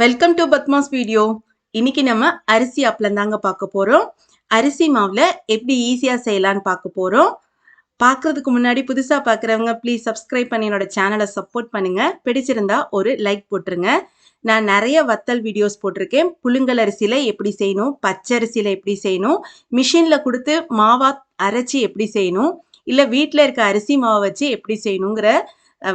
Welcome to Padma's video இன்னைக்கு நம்ம அரிசி அப்பளம் தாங்க பார்க்க போகிறோம் அரிசி மாவில் எப்படி ஈஸியாக செய்யலான்னு பார்க்க போகிறோம் பார்க்கறதுக்கு முன்னாடி புதுசாக பார்க்குறவங்க ப்ளீஸ் சப்ஸ்கிரைப் பண்ணி என்னோட சேனலை சப்போர்ட் பண்ணுங்கள் பிடிச்சிருந்தா ஒரு லைக் போட்டுருங்க. நான் நிறைய வத்தல் வீடியோஸ் போட்டிருக்கேன். புழுங்கல் அரிசியில் எப்படி செய்யணும்? பச்சரிசியில எப்படி செய்யணும்? மிஷினில் கொடுத்து மாவா அரைச்சி எப்படி செய்யணும்? இல்லை வீட்டில் இருக்க அரிசி மாவை வச்சு எப்படி செய்யணுங்கிற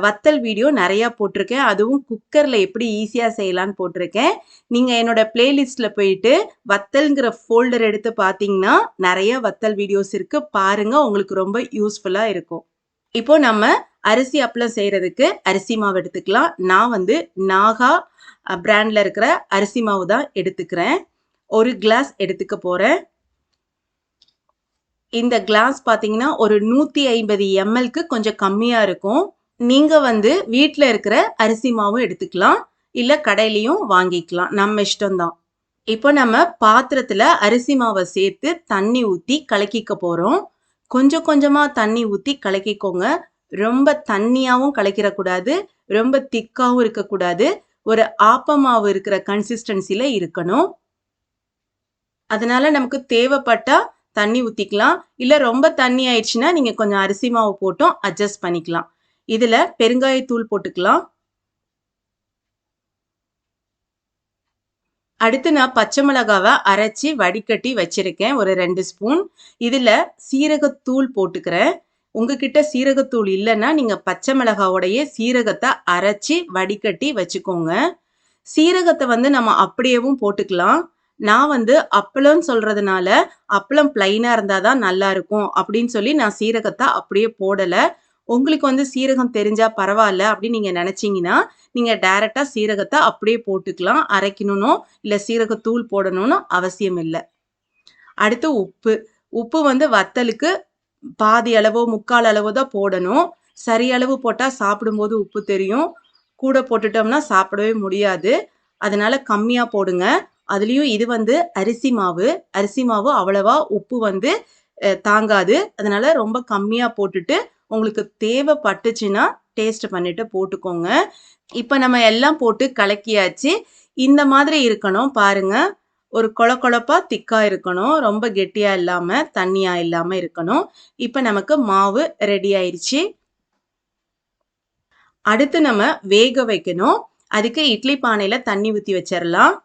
வத்தல் வீடியோ நிறையா போட்டிருக்கேன். அதுவும் குக்கரில் எப்படி ஈஸியாக செய்யலான்னு போட்டிருக்கேன். நீங்கள் என்னோட பிளேலிஸ்ட்டில் போயிட்டு வத்தல்ங்கிற ஃபோல்டர் எடுத்து பார்த்தீங்கன்னா நிறைய வத்தல் வீடியோஸ் இருக்குது பாருங்கள் உங்களுக்கு ரொம்ப யூஸ்ஃபுல்லாக இருக்கும். இப்போ நம்ம அரிசி அப்பளம் செய்கிறதுக்கு அரிசி மாவு எடுத்துக்கலாம். நான் வந்து நாகா பிராண்டில் இருக்கிற அரிசி மாவு தான் எடுத்துக்கிறேன். ஒரு கிளாஸ் எடுத்துக்க போகிறேன் இந்த கிளாஸ் பார்த்தீங்கன்னா ஒரு நூற்றி ஐம்பது எம்எல்க்கு கொஞ்சம் கம்மியாக இருக்கும். நீங்கள் வந்து வீட்டில் இருக்கிற அரிசி மாவும் எடுத்துக்கலாம். இல்லை கடையிலையும் வாங்கிக்கலாம். நம்ம இஷ்டம்தான். இப்போ நம்ம பாத்திரத்தில் அரிசி மாவை சேர்த்து தண்ணி ஊற்றி கலக்கிக்க போகிறோம் கொஞ்சம் கொஞ்சமாக தண்ணி ஊற்றி கலக்கிக்கோங்க. ரொம்ப தண்ணியாகவும் கலக்கிடக்கூடாது. ரொம்ப திக்காகவும் இருக்கக்கூடாது. ஒரு ஆப்பமாவு இருக்கிற கன்சிஸ்டன்சியில் இருக்கணும். அதனால் நமக்கு தேவைப்பட்டால் தண்ணி ஊற்றிக்கலாம் இல்லை ரொம்ப தண்ணி ஆயிடுச்சுன்னா நீங்கள் கொஞ்சம் அரிசி மாவு போட்டும் அட்ஜஸ்ட் பண்ணிக்கலாம். இதில் பெருங்காயத்தூள் போட்டுக்கலாம். அடுத்து நான் பச்சை மிளகாவை அரைச்சி வடிகட்டி வச்சிருக்கேன் ஒரு ரெண்டு ஸ்பூன். இதில் சீரகத்தூள் போட்டுக்கிறேன். உங்ககிட்ட சீரகத்தூள் இல்லைன்னா நீங்கள் பச்சை மிளகாவோடைய சீரகத்தை அரைச்சி வடிகட்டி வச்சுக்கோங்க. சீரகத்தை வந்து நம்ம அப்படியேவும் போட்டுக்கலாம். நான் வந்து அப்பளம்னு சொல்றதுனால அப்பளம் பிளைனா இருந்தால் தான் நல்லா இருக்கும் அப்படின்னு சொல்லி நான் சீரகத்தை அப்படியே போடலை. உங்களுக்கு வந்து சீரகம் தெரிஞ்சால் பரவாயில்ல அப்படின்னு நீங்கள் நினச்சிங்கன்னா நீங்கள் டைரெக்டாக சீரகத்தை அப்படியே போட்டுக்கலாம். அரைக்கணும்னோ இல்லை சீரகத்தூள் போடணும்னு அவசியம் இல்லை. அடுத்து உப்பு. உப்பு வந்து வத்தலுக்கு பாதி அளவோ முக்கால் அளவோ தான் போடணும். சரி அளவு போட்டால் சாப்பிடும்போது உப்பு தெரியும். கூட போட்டுட்டோம்னா சாப்பிடவே முடியாது. அதனால கம்மியாக போடுங்க. அதுலேயும் இது வந்து அரிசி மாவு. அரிசி மாவு அவ்வளவா உப்பு வந்து தாங்காது. அதனால ரொம்ப கம்மியாக போட்டுட்டு உங்களுக்கு தேவைப்பட்டுச்சுன்னா டேஸ்ட் பண்ணிட்டு போட்டுக்கோங்க. இப்போ நம்ம எல்லாம் போட்டு கலக்கியாச்சு. இந்த மாதிரி இருக்கணும் பாருங்க. ஒரு கொல கொழப்பாக திக்காக இருக்கணும். ரொம்ப கெட்டியாக இல்லாமல் தண்ணியாக இல்லாமல் இருக்கணும். இப்போ நமக்கு மாவு ரெடி ஆயிடுச்சு அடுத்து நம்ம வேக வைக்கணும். அதுக்கு இட்லி பானையில் தண்ணி ஊற்றி வச்சிடலாம்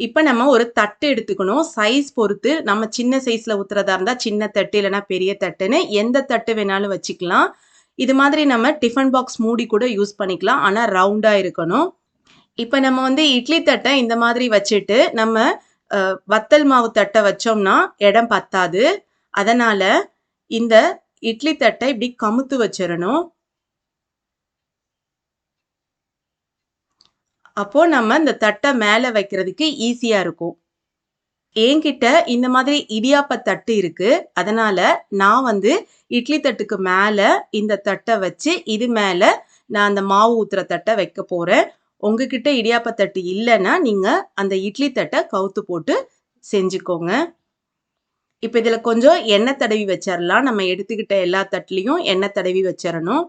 இப்போ நம்ம ஒரு தட்டு எடுத்துக்கணும். சைஸ் பொறுத்து நம்ம சின்ன சைஸில் ஊற்றுறதா இருந்தால் சின்ன தட்டு இல்லைன்னா பெரிய தட்டுன்னு எந்த தட்டு வேணாலும் வச்சுக்கலாம். இது மாதிரி நம்ம டிஃபன் பாக்ஸ் மூடி கூட யூஸ் பண்ணிக்கலாம். ஆனால் ரவுண்டாக இருக்கணும். இப்போ நம்ம வந்து இட்லி தட்டை இந்த மாதிரி வச்சுட்டு நம்ம வத்தல் மாவு தட்டை வச்சோம்னா இடம் பத்தாது. அதனால் இந்த இட்லி தட்டை இப்படி கமுத்து வச்சிடணும். அப்போ நம்ம இந்த தட்டை மேலே வைக்கிறதுக்கு ஈஸியாக இருக்கும். என்கிட்ட இந்த மாதிரி இடியாப்ப தட்டு இருக்கு. அதனால நான் வந்து இட்லி தட்டுக்கு மேலே இந்த தட்டை வச்சு இது மேலே நான் அந்த மாவு ஊத்துற தட்டை வைக்க போகிறேன் உங்ககிட்ட இடியாப்ப தட்டு இல்லைன்னா நீங்கள் அந்த இட்லி தட்டை கவுத்து போட்டு செஞ்சுக்கோங்க. இப்போ இதில் கொஞ்சம் எண்ணெய் தடவி வச்சிடலாம் நம்ம எடுத்துக்கிட்ட எல்லா தட்டுலேயும் எண்ணெய் தடவி வச்சிடணும்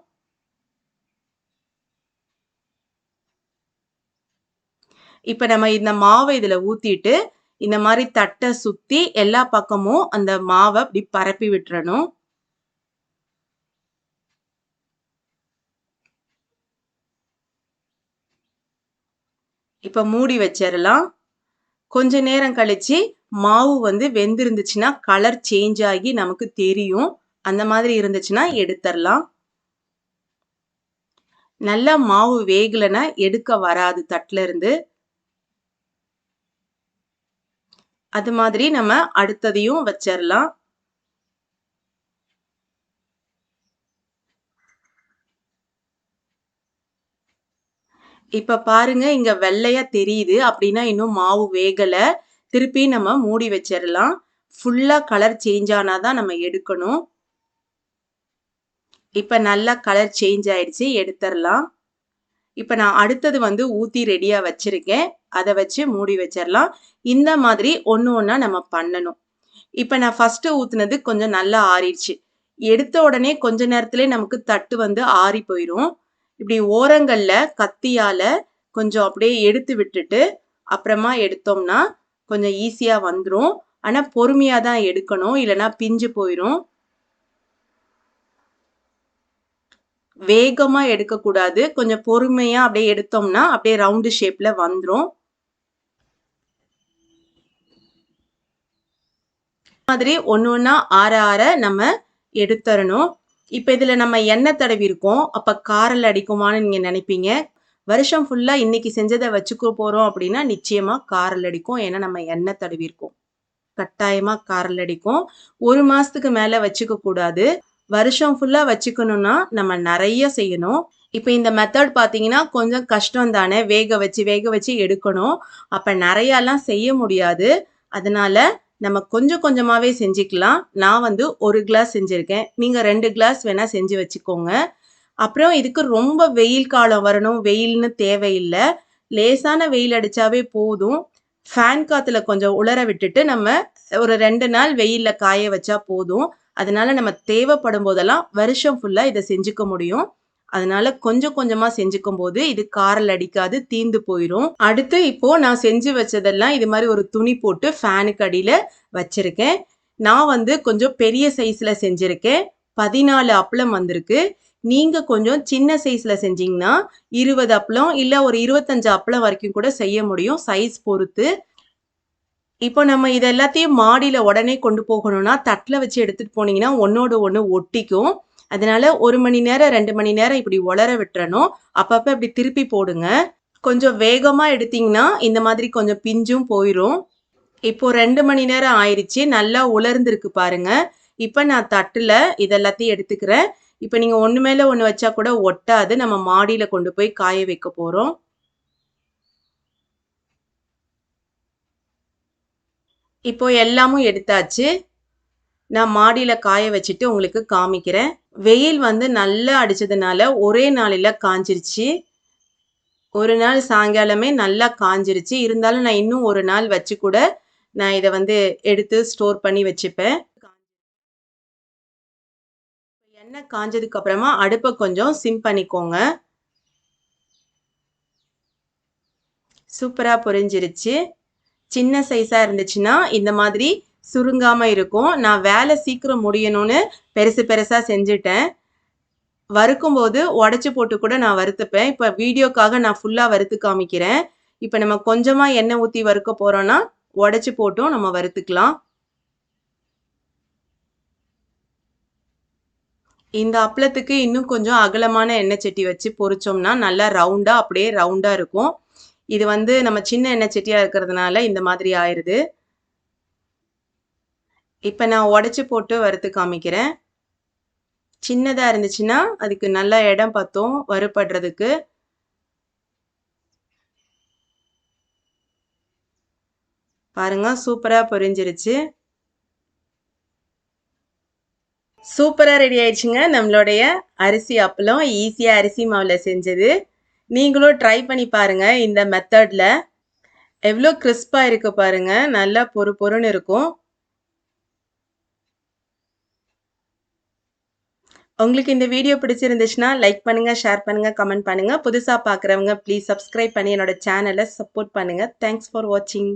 இப்போ நம்ம இந்த மாவை இதில் ஊற்றிட்டு இந்த மாதிரி தட்டை சுற்றி எல்லா பக்கமும் அந்த மாவை அப்படி பரப்பி விட்டுறணும். இப்போ மூடி வச்சிடலாம். கொஞ்ச நேரம் கழிச்சு மாவு வந்து வெந்திருந்துச்சுன்னா கலர் சேஞ்ச் ஆகி நமக்கு தெரியும். அந்த மாதிரி இருந்துச்சுன்னா எடுத்துடலாம். நல்லா மாவு வேகலைன்னா எடுக்க வராது தட்டில் இருந்து. அது மாதிரி நம்ம அடுத்ததையும் வச்சிடலாம் இப்ப பாருங்க இங்க வெள்ளையா தெரியுது அப்படின்னா இன்னும் மாவு வேகல. திருப்பி நம்ம மூடி வச்சிடலாம் ஃபுல்லா கலர் சேஞ்ச் ஆனாதான் நம்ம எடுக்கணும். இப்ப நல்லா கலர் சேஞ்ச் ஆயிடுச்சு எடுத்துடலாம் இப்போ நான் அடுத்தது வந்து ஊற்றி ரெடியாக வச்சுருக்கேன். அதை வச்சு மூடி வச்சிடலாம் இந்த மாதிரி ஒன்று ஒன்றா நம்ம பண்ணணும். இப்போ நான் ஃபஸ்ட்டு ஊற்றுனது கொஞ்சம் நல்லா ஆறிடுச்சு. எடுத்த உடனே கொஞ்ச நேரத்திலே நமக்கு தட்டு வந்து ஆறி போயிடும் இப்படி ஓரங்களில் கத்தியால் கொஞ்சம் அப்படியே எடுத்து விட்டுட்டு அப்புறமா எடுத்தோம்னா கொஞ்சம் ஈஸியாக வந்துடும் ஆனால் பொறுமையாக தான் எடுக்கணும். இல்லைனா பிஞ்சு போயிடும் வேகமாக எடுக்கக்கூடாது. கொஞ்சம் பொறுமையாக அப்படியே எடுத்தோம்னா, அப்படியே ரவுண்டு ஷேப்பில் வந்துடும் மாதிரி ஒன்று ஒன்றா ஆற ஆற நம்ம எடுத்தரணும். இப்போ இதில் நம்ம எண்ணெய் தடவி இருக்கோம் அப்போ காரல் அடிக்குமான்னு நீங்கள் நினைப்பீங்க. வருஷம் ஃபுல்லாக இன்னைக்கு செஞ்சதை வச்சுக்க போகிறோம் அப்படின்னா, நிச்சயமாக காரல் அடிக்கும். ஏன்னா நம்ம எண்ணெய் தடவிருக்கோம். கட்டாயமாக காரல் அடிக்கும். ஒரு மாதத்துக்கு மேலே வச்சுக்க கூடாது. வருஷம் ஃபுல்லாக வச்சுக்கணும்னா, நம்ம நிறைய செய்யணும். இப்போ இந்த மெத்தட் பார்த்தீங்கன்னா, கொஞ்சம் கஷ்டம் தானே. வேக வச்சு, வேக வச்சு எடுக்கணும். அப்போ நிறையாலாம் செய்ய முடியாது. அதனால நம்ம கொஞ்சம் கொஞ்சமாகவே செஞ்சுக்கலாம். நான் வந்து ஒரு கிளாஸ் செஞ்சுருக்கேன் நீங்கள் ரெண்டு கிளாஸ் வேணால் செஞ்சு வச்சுக்கோங்க. அப்புறம் இதுக்கு ரொம்ப வெயில் காலம் வரணும், வெயில்னு தேவையில்லை லேசான வெயில் அடித்தாவே போதும். ஃபேன் காற்றுல கொஞ்சம் உலர விட்டுட்டு, நம்ம ஒரு ரெண்டு நாள் வெயிலில் காய வச்சா போதும். அதனால நம்ம தேவைப்படும் போதெல்லாம் வருஷம் ஃபுல்லாக இதை செஞ்சுக்க முடியும். அதனால கொஞ்சம் கொஞ்சமா செஞ்சுக்கும்போது, இது காரல் அடிக்காது, தீந்து போயிடும் அடுத்து இப்போ நான் செஞ்சு வச்சதெல்லாம் இது மாதிரி ஒரு துணி போட்டு ஃபேனுக்கு அடியில வச்சிருக்கேன். நான் வந்து கொஞ்சம் பெரிய சைஸ்ல செஞ்சிருக்கேன். 14 அப்பளம் வந்திருக்கு. நீங்க கொஞ்சம் சின்ன சைஸ்ல செஞ்சீங்கன்னா, 20 அப்பளம் இல்ல ஒரு 25 அப்பளம் வரைக்கும் கூட செய்ய முடியும். சைஸ் பொறுத்து. இப்போ நம்ம இது எல்லாத்தையும் மாடியில் உடனே கொண்டு போகணும்னா, தட்டில் வச்சு எடுத்துகிட்டு போனீங்கன்னா, ஒன்றோட ஒன்று ஒட்டிக்கும். அதனால ஒரு மணி நேரம், ரெண்டு மணி நேரம் இப்படி உலர விட்டுறணும். அப்பப்போ இப்படி திருப்பி போடுங்க. கொஞ்சம் வேகமாக எடுத்தீங்கன்னா, இந்த மாதிரி கொஞ்சம் பிஞ்சும் போயிடும் இப்போ ரெண்டு மணி நேரம் ஆயிடுச்சு நல்லா உலர்ந்துருக்கு பாருங்க. இப்போ நான் தட்டில் இது எல்லாத்தையும் எடுத்துக்கிறேன். இப்போ நீங்கள் ஒன்று மேலே ஒன்று வச்சா கூட ஒட்டாது. நம்ம மாடியில் கொண்டு போய் காய வைக்க போகிறோம் இப்போ எல்லாமும் எடுத்தாச்சு. நான் மாடியில் காய வச்சுட்டு உங்களுக்கு காமிக்கிறேன். வெயில் வந்து நல்லா அடித்ததுனால ஒரே நாளில் காஞ்சிருச்சு. ஒரு நாள் சாயங்காலமே நல்லா காஞ்சிருச்சு. இருந்தாலும் நான் இன்னும் ஒரு நாள் வச்சு கூட, நான் இதை வந்து எடுத்து ஸ்டோர் பண்ணி வச்சுப்பேன். எண்ணெய் காஞ்சதுக்கு அப்புறமா கொஞ்சம் சிம் பண்ணிக்கோங்க. சூப்பராக பொரிஞ்சிருச்சு. சின்ன சைஸாக இருந்துச்சுன்னா, இந்த மாதிரி சுருங்காமல் இருக்கும். நான் வேலை சீக்கிரம் முடியணும்னு பெருசு பெருசாக செஞ்சுட்டேன். வறுக்கும்போது உடச்சி போட்டு கூட நான் வறுத்துப்பேன். இப்போ வீடியோக்காக நான் ஃபுல்லாக வறுத்து காமிக்கிறேன். இப்போ நம்ம கொஞ்சமாக எண்ணெய் ஊற்றி வறுக்க போகிறோன்னா உடச்சி போட்டும் நம்ம வறுத்துக்கலாம். இந்த அப்பளத்துக்கு இன்னும் கொஞ்சம் அகலமான எண்ணெய் சட்டி வச்சு பொரிச்சோம்னா, நல்லா ரவுண்டாக அப்படியே ரவுண்டாக இருக்கும். இது வந்து நம்ம சின்ன எண்ணெய் செட்டியாக இருக்கிறதுனால இந்த மாதிரி ஆயிடுது இப்போ நான் உடச்சி போட்டு வறுத்து காமிக்கிறேன். சின்னதாக இருந்துச்சுன்னா, அதுக்கு நல்ல இடம் பார்த்தோம் வறுபடுறதுக்கு. பாருங்க சூப்பராக பொரிஞ்சிருச்சு. சூப்பராக ரெடி ஆயிடுச்சுங்க. நம்மளுடைய அரிசி அப்பளம். ஈஸியாக அரிசி மாவில் செஞ்சது. நீங்களும் ட்ரை பண்ணி பாருங்கள் இந்த மெத்தடில் எவ்வளோ கிறிஸ்பாக இருக்குது பாருங்கள் நல்லா பொறு பொறுன்னு இருக்கும். உங்களுக்கு இந்த வீடியோ பிடிச்சிருந்துச்சுன்னா, லைக் பண்ணுங்கள் ஷேர் பண்ணுங்கள் கமெண்ட் பண்ணுங்கள் புதுசாக பார்க்குறவங்க ப்ளீஸ் சப்ஸ்கிரைப் பண்ணி என்னோட சேனலை சப்போர்ட் பண்ணுங்கள் தேங்க்ஸ் ஃபார் வாட்சிங்.